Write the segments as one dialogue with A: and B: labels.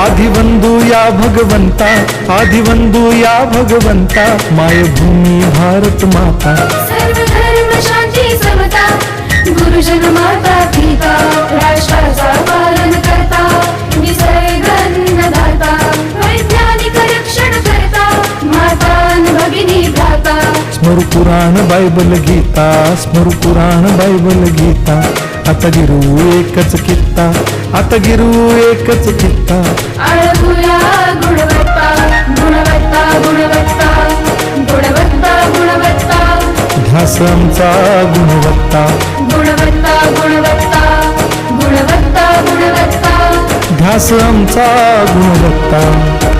A: आदिवंदू या भगवंता आदिवंदू या भगवंता मायभूमी भारत माता।
B: सर्व धर्म शांती समता गुरुजन माता पिता राष्ट्राचा पालन करता निसर्गन्नदाता वैज्ञानिक रक्षण करता माता न भगिनी भ्राता।
A: स्मरू पुराण बायबल गीता स्मरू पुराण बायबल गीता आता गिरू एकच कित्ता आता गिरू एकच कित्ता
B: आळगुया गुणवत्ता गुणवत्ता गुणवत्ता गुणवत्ता गुणवत्ता.
A: ध्यास आमचा गुणवत्ता.
B: गुणवत्ता गुणवत्ता गुणवत्ता गुणवत्ता.
A: ध्यास आमचा गुणवत्ता.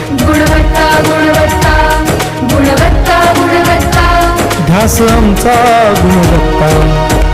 A: ध्यास आमचा गुणवत्ता.